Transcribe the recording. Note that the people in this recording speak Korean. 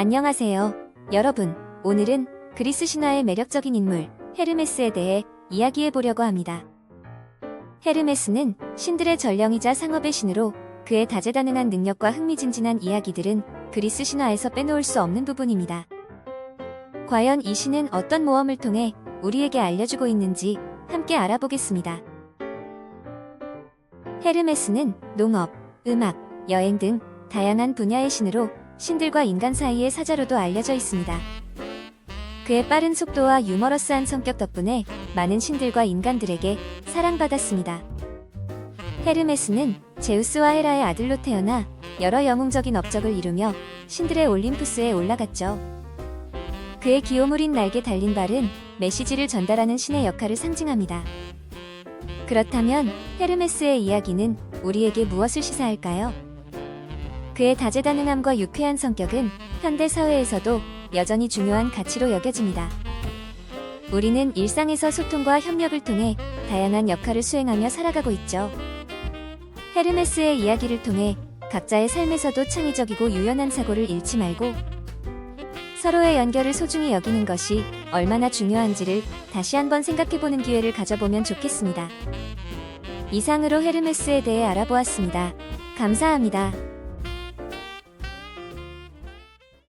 안녕하세요. 여러분, 오늘은 그리스 신화의 매력적인 인물 헤르메스에 대해 이야기해 보려고 합니다. 헤르메스는 신들의 전령이자 상업의 신으로 그의 다재다능한 능력과 흥미진진한 이야기들은 그리스 신화에서 빼놓을 수 없는 부분입니다. 과연 이 신은 어떤 모험을 통해 우리에게 알려주고 있는지 함께 알아보겠습니다. 헤르메스는 농업, 음악, 여행 등 다양한 분야의 신으로 신들과 인간 사이의 사자로도 알려져 있습니다. 그의 빠른 속도와 유머러스한 성격 덕분에 많은 신들과 인간들에게 사랑받았습니다. 헤르메스는 제우스와 헤라의 아들로 태어나 여러 영웅적인 업적을 이루며 신들의 올림푸스에 올라갔죠. 그의 기호물인 날개 달린 발은 메시지를 전달하는 신의 역할을 상징합니다. 그렇다면 헤르메스의 이야기는 우리에게 무엇을 시사할까요? 그의 다재다능함과 유쾌한 성격은 현대 사회에서도 여전히 중요한 가치로 여겨집니다. 우리는 일상에서 소통과 협력을 통해 다양한 역할을 수행하며 살아가고 있죠. 헤르메스의 이야기를 통해 각자의 삶에서도 창의적이고 유연한 사고를 잃지 말고 서로의 연결을 소중히 여기는 것이 얼마나 중요한지를 다시 한번 생각해보는 기회를 가져보면 좋겠습니다. 이상으로 헤르메스에 대해 알아보았습니다. 감사합니다.